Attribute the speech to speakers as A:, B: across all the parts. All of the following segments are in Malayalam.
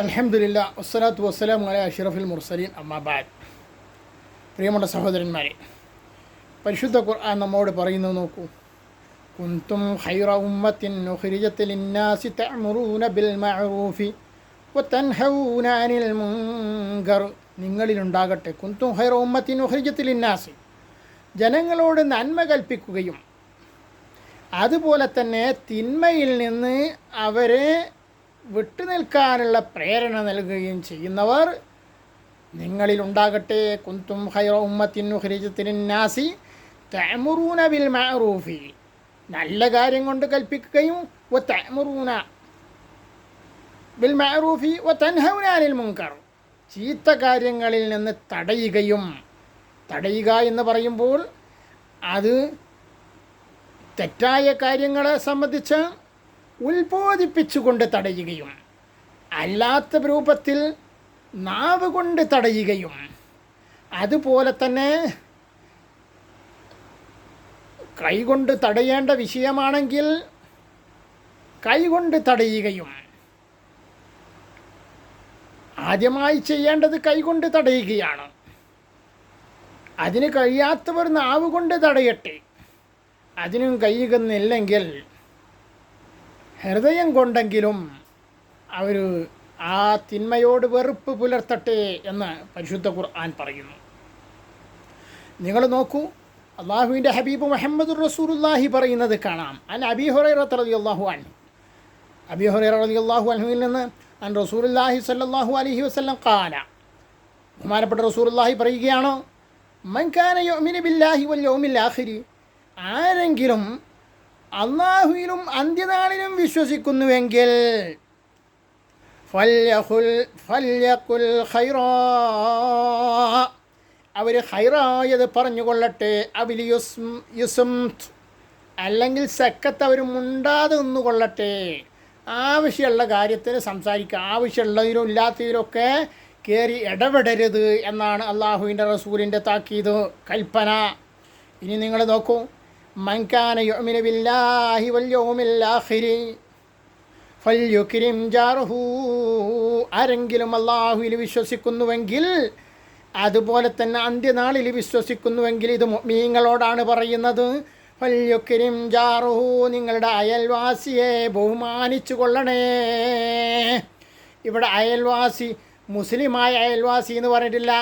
A: അലഹമില്ല വസ്സലാത്തു വസ്സലാം അല അഷറഫുൽ മുർസലീൻ അമ്മാബാദ് പ്രിയമുള്ള സഹോദരന്മാരെ പരിശുദ്ധ ഖുർആൻ നമ്മോട് പറയുന്നത് നോക്കൂ. കുന്തും ഖൈറ ഉമ്മത്തിൻ ലിന്നാസി തഅമുറൂന ബിൽ മഅറൂഫി വതൻഹൗന അനിൽ മുൻകർ. നിങ്ങളിലുണ്ടാകട്ടെ കുന്തും ഖൈറ ഉമ്മത്തിൻ ലിന്നാസി. ജനങ്ങളോട് നന്മ കൽപ്പിക്കുകയും അതുപോലെ തന്നെ തിന്മയിൽ നിന്ന് അവരെ വിട്ടുനിൽക്കാനുള്ള പ്രേരണ നൽകുകയും ചെയ്യുന്നവർ നിങ്ങളിലുണ്ടാകട്ടെ. കുന്തും ഹൈറ ഉമ്മത്തിൻ ഹുരിജത്തിനാസി തമുറൂന ബിൽ മഅറൂഫി. നല്ല കാര്യം കൊണ്ട് കൽപ്പിക്കുകയും വ തമുറൂന ബിൽ മഅറൂഫി വ തൻഹൗനാനിൽ മുൻകർ. ചീത്ത കാര്യങ്ങളിൽ നിന്ന് തടയുകയും തടയുക എന്ന് പറയുമ്പോൾ അത് തെറ്റായ കാര്യങ്ങളെ സംബന്ധിച്ച് ഉത്ബോധിപ്പിച്ചുകൊണ്ട് തടയുകയും അല്ലാത്ത രൂപത്തിൽ നാവ് കൊണ്ട് തടയുകയും അതുപോലെ തന്നെ കൈകൊണ്ട് തടയേണ്ട വിഷയമാണെങ്കിൽ കൈകൊണ്ട് തടയുകയും ആദ്യമായി ചെയ്യേണ്ടത് കൈകൊണ്ട് തടയുകയാണ്. അതിന് കഴിയാത്തവർ നാവ് കൊണ്ട് തടയട്ടെ. അതിനും കഴിയുന്നില്ലെങ്കിൽ ഹൃദയം കൊണ്ടെങ്കിലും അവർ ആ തിന്മയോട് വെറുപ്പ് പുലർത്തട്ടെ എന്ന് പരിശുദ്ധ ഖുർആൻ പറയുന്നു. നിങ്ങൾ നോക്കൂ അള്ളാഹുവിന്റെ ഹബീബ് മുഹമ്മദ് റസൂലുല്ലാഹി പറയുന്നത് കാണാം. അൻ അബി ഹുറൈറത്ത് റതി അള്ളാഹു അൻ അബി ഹുറൈറ അള്ളാഹു അൻഹുവിൽ നിന്ന് അൻ റസൂലുല്ലാഹി സല്ലാഹു അലഹി വസ്ലം കാല ബഹുമാനപ്പെട്ട റസൂലുല്ലാഹി പറയുകയാണോ മൻകാന യുഅ്മിനു ബില്ലാഹി വൽ യൗമിൽ ആഖിരി. ആരെങ്കിലും അള്ളാഹുവിലും അന്ത്യനാളിലും വിശ്വസിക്കുന്നുവെങ്കിൽ അവർ ഹൈറായത് പറഞ്ഞുകൊള്ളട്ടെ. അവൽ യുസം അല്ലെങ്കിൽ സെക്കത്ത് അവർ മുണ്ടാതെ നിന്നുകൊള്ളട്ടെ. ആവശ്യമുള്ള കാര്യത്തിന് സംസാരിക്കുക. ആവശ്യമുള്ളതിലും ഇല്ലാത്തതിലൊക്കെ കയറി ഇടപെടരുത് എന്നാണ് അള്ളാഹുവിന്റെ റസൂലിന്റെ താക്കീത് കൽപ്പന. ഇനി നിങ്ങൾ നോക്കൂ. മൻകാന യുഅ്മിനു ബില്ലാഹി വൽ യൗമിൽ ആഖിരി ഫല്യുക്രിം ജാറഹു. ആരെങ്കിലും അള്ളാഹുവിൽ വിശ്വസിക്കുന്നുവെങ്കിൽ അതുപോലെ തന്നെ അന്ത്യനാളിൽ വിശ്വസിക്കുന്നുവെങ്കിൽ ഇത് മീങ്ങളോടാണ് പറയുന്നത്. ഫല്യുക്രിം ജാറുഹു നിങ്ങളുടെ അയൽവാസിയെ ബഹുമാനിച്ചു കൊള്ളണേ. ഇവിടെ അയൽവാസി മുസ്ലിമായ അയൽവാസി എന്ന് പറഞ്ഞിട്ടില്ല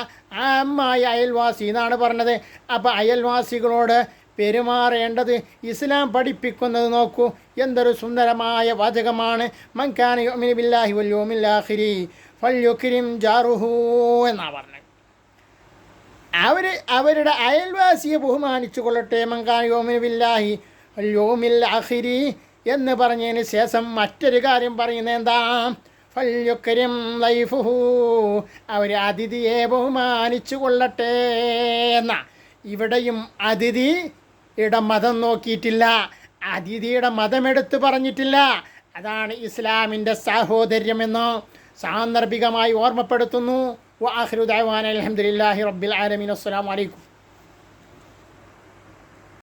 A: ആമായ അയൽവാസി എന്നാണ് പറഞ്ഞത്. അപ്പോൾ അയൽവാസികളോട് പെരുമാറേണ്ടത് ഇസ്ലാം പഠിപ്പിക്കുന്നത് നോക്കൂ. എന്തൊരു സുന്ദരമായ വാചകമാണ്. മൻകാന യോമിനി വല്യോമില്ലാഹിരി ജാറുഹു എന്നാണ് പറഞ്ഞത്. അവർ അവരുടെ അയൽവാസിയെ ബഹുമാനിച്ചു കൊള്ളട്ടെ. മൻകാന യോമിനി ബില്ലാഹി വല്യോമിൽ ആഹിരി എന്ന് പറഞ്ഞതിന് ശേഷം മറ്റൊരു കാര്യം പറയുന്നത് എന്താ? ഫല്യുക്രിം ലൈഫുഹു. അവർ അതിഥിയെ ബഹുമാനിച്ചു കൊള്ളട്ടെ എന്ന. ഇവിടെയും അതിഥി യുടെ മതം നോക്കിയിട്ടില്ല. അതിഥിയുടെ മതമെടുത്ത് പറഞ്ഞിട്ടില്ല. അതാണ് ഇസ്ലാമിന്റെ സാഹോദര്യമെന്ന് സാന്ദർഭികമായി ഓർമ്മപ്പെടുത്തുന്നു. വാഹ്രുദാൻ അലഹമുല്ലാഹി റബ്ബിൽ ആലമീൻ. അസ്സാം വലൈക്കും